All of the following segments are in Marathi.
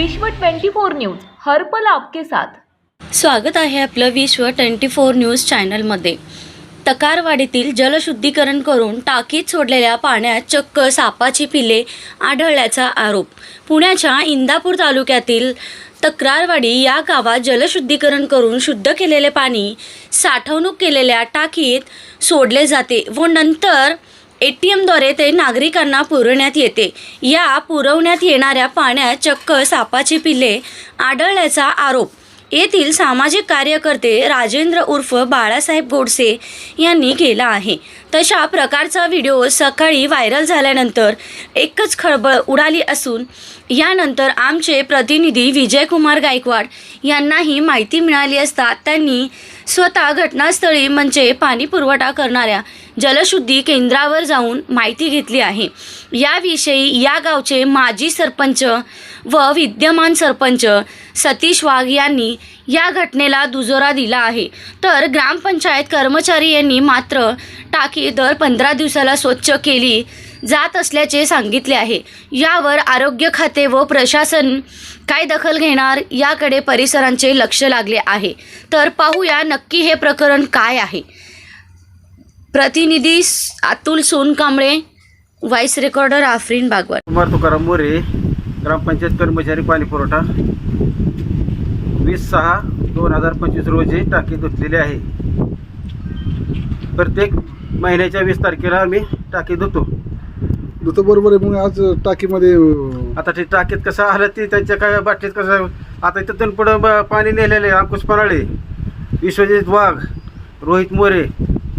विश्व 24 न्यूज हर पल आपके साथ. स्वागत आहे आपलं विश्व ट्वेंटी फोर न्यूज चॅनलमध्ये. तकारवाडीतील जलशुद्धीकरण करून टाकीत सोडलेल्या पाण्यात चक्क सापाची पिले आढळल्याचा आरोप. पुण्याच्या इंदापूर तालुक्यातील तक्रारवाडी या गावात जलशुद्धीकरण करून शुद्ध केलेले पाणी साठवणूक केलेल्या टाकीत सोडले जाते व नंतर ए टी एमद्वारे ते नागरिकांना पुरवण्यात येते. या पुरवण्यात येणाऱ्या पाण्यात चक्क सापाची पिल्ले आढळल्याचा आरोप. येथील सामाजिक कार्यकर्ते राजेंद्र उर्फ बाळासाहेब गोडसे यांनी केला आहे. तशा प्रकारचा व्हिडिओ सकाळी व्हायरल झाल्यानंतर एकच खळबळ उडाली असून यानंतर आमचे प्रतिनिधी विजयकुमार गायकवाड यांनाही माहिती मिळाली असता त्यांनी स्वतः घटनास्थळी म्हणजे पाणी पुरवठा करणाऱ्या जलशुद्धी केंद्रावर जाऊन माहिती घेतली आहे. याविषयी या गावचे माजी सरपंच व विद्यमान सरपंच सतीश वाघ यांनी या घटनेला दुजोरा दिला आहे. तर ग्रामपंचायत कर्मचारी यांनी मात्र टाकी दर पंधरा दिवसाला स्वच्छ केली जात असल्याचे सांगितले आहे. यावर आरोग्य खाते व प्रशासन काय दखल घेणार याकडे परिसरांचे लक्ष लागले आहे. तर पाहूया नक्की हे प्रकरण काय आहे. प्रतिनिधी अतुल सोनकांबळे व्हाईस रेकॉर्डर आफरीन बागवान कुमार तुकाराम मोरे ग्रामपंचायत कर्मचारी पाणी पुरवठा. वीस सहा दोन हजार पंचवीस रोजी टाकी धुतलेली आहे. प्रत्येक महिन्याच्या वीस तारखेला आम्ही टाकी धुतो. तर बरोबर आहे मग आज टाकीमध्ये अं, आता ते टाकीत कसं आलं ते त्यांच्या काय बाटलीत कसं आता तिथून पुढं ब- पाणी नेलेलं आहे अंकुश पराळे विश्वजित वाघ रोहित मोरे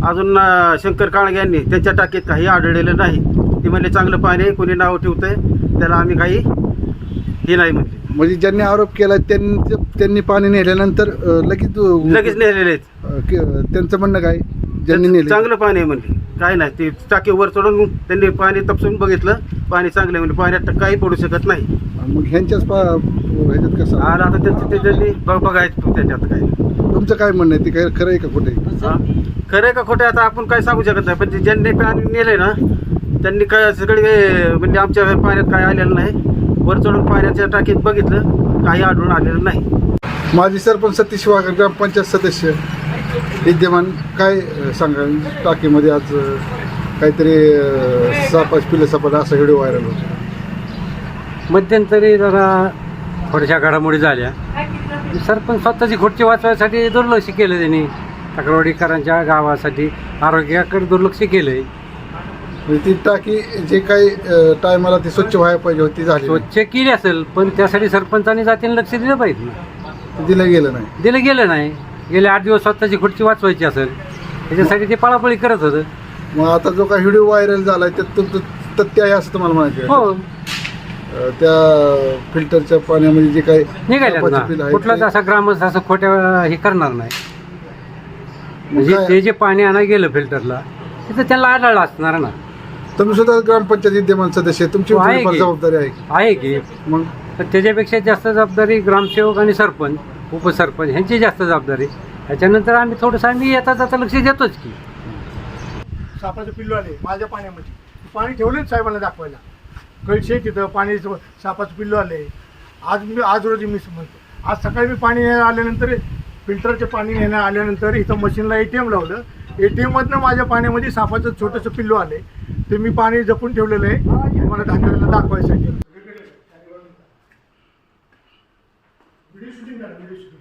अजून अं, शंकर काळगे यांनी त्यांच्या टाकीत काही आढळलेलं नाही. ते म्हणले चांगलं पाणी आहे कोणी नाव ठेवतंय त्याला आम्ही काही हे नाही म्हणले. म्हणजे ज्यांनी आरोप केला त्यांनी त्यांनी पाणी नेल्यानंतर अं, लगेच लगेच नेलेले आहेत. अं, के- त्यांचं म्हणणं काय? ज्यांनी नेले. चांगलं पाणी आहे म्हणले. काय नाही ते टाकी वर चढून त्यांनी पाणी तपसून बघितलं. पाणी चांगलं आहे म्हणजे पाण्यात काही पडू शकत नाही. मग ह्यांच्याच पा ह्याच्यात कसं? आणि आता त्यांचं ते त्यांनी बघ बघायचं त्याच्यात काय. तुमचं काय म्हणणं आहे? ते काय खरं आहे का हा? खरं आहे का खोटं आहे? आता आपण काय सांगू शकत नाही. पण ते ज्यांनी पाणी नेलंय ना त्यांनी काय सगळे म्हणजे आमच्या पाण्यात काय आलेलं नाही. वर चढून पाण्याच्या टाकीत बघितलं. काही आढळून आलेलं नाही. माजी सरपंच सतीश वाघ ग्रामपंचायत सदस्य. विद्यमान काय सांगा टाकीमध्ये आज काहीतरी सापाच पिलं सापाट असा व्हिडिओ व्हायरल होतो. मध्यंतरी जरा थोड्याशा घडामोडी झाल्या. सरपंच स्वतःची खुर्ची वाचवायसाठी दुर्लक्ष केलं त्यांनी. तक्रारवाडीकरांच्या गावासाठी आरोग्याकडे दुर्लक्ष केलंय. म्हणजे ती टाकी जे काही टायमाला ती स्वच्छ व्हायला पाहिजे होती झाली नाही. स्वच्छ केली असेल पण त्यासाठी सरपंचांनी जातीने लक्ष दिलं पाहिजे. ते दिलं गेलं नाही. दिलं गेलं नाही. गेले आठ दिवस स्वतःची खुर्ची वाचवायची असेल त्याच्यासाठी ते पळापळी करत होतं. मग आता जो काही व्हिडिओ व्हायरल झालाय त्यात तुमचं तथ्य आहे असं तुम्हाला म्हणायचं आहे? हो. अं, त्या फिल्टरच्या पाण्यामध्ये जे काही निघाल्यात सापाची पिलं ना आहेत कुठलाच ते- असा ग्रामस्थ असं खोट्या हे करणार नाही. म्हणजे काय- ते जे पाणी आणा गेलं फिल्टरला तिथं त्यांना आढळलं असणार ना. तुम्ही सुद्धा ग्रामपंचायत विद्यमान सदस्य आहे. तुमची हो, आहे थोडीफार की. जबाबदारी आहे. की. आहे की. मग? त्याच्यापेक्षा जास्त जबाबदारी ग्रामसेवक आणि सरपंच. उपसरपंच ह्यांची जास्त जबाबदारी. त्याच्यानंतर आम्ही थोडंसं आम्ही येता जाता लक्ष देतोच की. सापाचं पिल्लू आले माझ्या पाण्यामध्ये. पाणी ठेवलेच साहेबांना दाखवायला. कळशे तिथं पाणी सापाचं पिल्लू आले. आज मी आज रोजी मी म्हणतो आज सकाळी मी पाणी आल्यानंतर फिल्टरचे पाणी नेण्या आल्यानंतर इथं मशीनला ए टी एम लावलं. ए टी एममधनं माझ्या पाण्यामध्ये सापाचं छोटंसं पिल्लू आले. ते मी पाणी जपून ठेवलेलं आहे. मला दाखवायला दाखवायसाठी व्हिडिओ शूटिंग करा व्हिडिओ